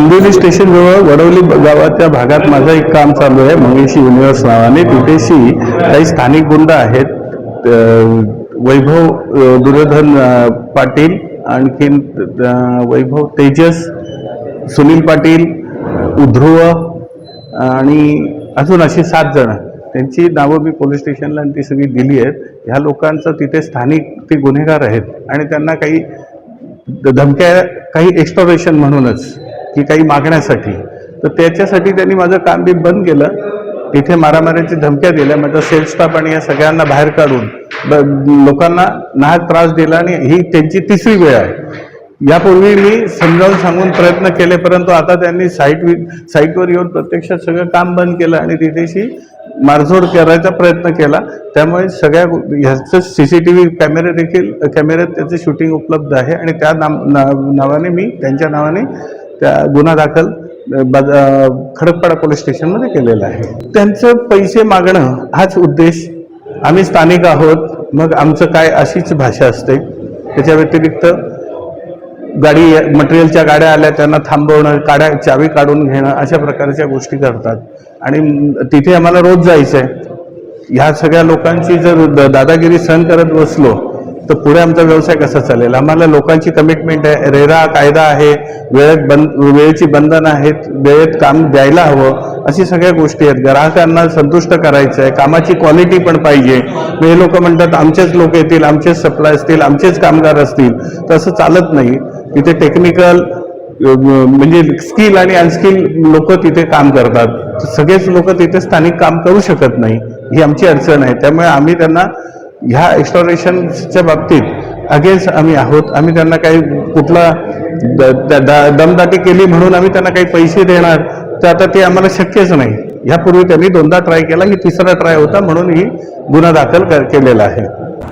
Amboli station जवळ वडवली गावाच्या भागात माझं एक काम चालू आहे. मंगेशी युनिव्हर्स नावाने. तिथेशी काही स्थानिक गुंड आहेत. वैभव दुर्योधन पाटील आणखीन वैभव तेजस सुनील पाटील उध्रुव आणि अजून अशी सात जण त्यांची नावं मी पोलीस स्टेशनला आणि ती सगळी दिली आहेत. ह्या लोकांचं तिथे स्थानिक ते गुन्हेगार आहेत. आणि त्यांना काही धमक्या काही एक्स्टॉरेशन म्हणूनच. की काही मागण्यासाठी. तर त्याच्यासाठी त्यांनी माझं काम बी बंद केलं. तिथे मारामाऱ्याची धमक्या दिल्या. माझा सेल्फ स्टाफ आणि या सगळ्यांना बाहेर काढून. ब- लोकांना नाहक त्रास दिला आणि ही त्यांची तिसरी वेळ आहे. यापूर्वी मी समजावून सांगून प्रयत्न केले परंतु आता त्यांनी साईट साईटवर येऊन प्रत्यक्षात सगळं काम बंद केलं आणि तिथेशी मारझोड करायचा प्रयत्न केला. त्यामुळे सगळ्या ह्याचं सी सी टी व्ही कॅमेरे देखील कॅमेऱ्यात त्याचे शूटिंग उपलब्ध आहे. आणि त्या नाम नावाने मी त्यांच्या नावाने त्या गुन्हा दाखल खडकपाडा पोलीस स्टेशनमध्ये केलेला आहे. त्यांचं पैसे मागणं हाच उद्देश. आम्ही स्थानिक आहोत मग आमचं काय अशीच भाषा असते. त्याच्या व्यतिरिक्त गाडी मटेरियलच्या गाड्या आल्या त्यांना थांबवणं काड्या चावी काढून घेणं अशा प्रकारच्या गोष्टी करतात. आणि तिथे आम्हाला रोज जायचं आहे ह्या सगळ्या लोकांची जर द- दादागिरी सहन करत बसलो तर पुढे आमचा व्यवसाय कसा चालेल? आम्हाला लोकांची कमिटमेंट आहे. रेरा कायदा आहे. वेळेत बंद वेळेची बंधनं आहेत. वेळेत काम द्यायला हवं. अशी सगळ्या गोष्टी आहेत. ग्राहकांना संतुष्ट करायचं आहे कामाची क्वालिटी पण पाहिजे. हे लोक म्हणतात आमचेच लोक येतील आमचेच सप्लाय असतील आमचेच कामगार असतील. तसं चालत नाही. तिथे टेक्निकल म्हणजे स्किल आणि अनस्किल लोक तिथे काम करतात. सगळेच लोक तिथे स्थानिक काम करू शकत नाही. ही आमची अडचण आहे. त्यामुळे आम्ही त्यांना ह्या एक्स्टॉरेशनच्या बाबतीत अगेन्स्ट आम्ही आहोत. आम्ही त्यांना काही कुठला द- दमदाटी केली म्हणून आम्ही त्यांना काही पैसे देणार तर आता ते आम्हाला शक्यच नाही. ह्यापूर्वी त्यांनी दोनदा ट्राय केला ही तिसरा ट्राय होता म्हणून ही गुन्हा दाखल कर- केलेला आहे.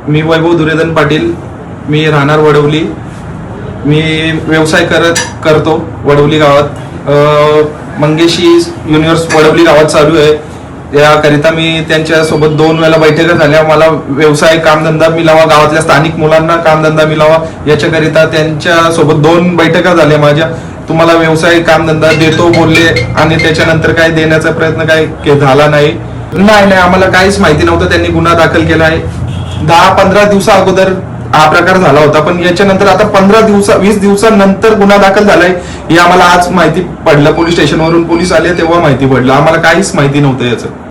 मी वैभव दुर्योधन पाटील मी राहणार वडवली. मी व्यवसाय करत करतो वडवली गावात. मंगेशी युनिव्हर्स वडवली गावात चालू आहे. याकरिता मी त्यांच्यासोबत दोन वेळेला बैठका झाल्या. मला व्यवसाय कामधंदा मिळावा गावातल्या स्थानिक मुलांना कामधंदा मिळावा याच्याकरिता त्यांच्यासोबत दोन बैठका झाल्या माझ्या. तुम्हाला व्यवसाय कामधंदा देतो बोलले आणि त्याच्यानंतर काय देण्याचा प्रयत्न काय झाला नाही. नाही नाही आम्हाला काहीच माहिती नव्हतं. त्यांनी गुन्हा दाखल केला आहे. दहा पंधरा दिवसा अगोदर हा प्रकार झाला होता. पण याच्यानंतर आता पंधरा दिवसा वीस दिवसानंतर गुन्हा दाखल झालाय हे आम्हाला आज माहिती पडलं. पोलीस स्टेशनवरून पोलीस आले तेव्हा माहिती पडलं. आम्हाला काहीच माहिती नव्हतं याचं.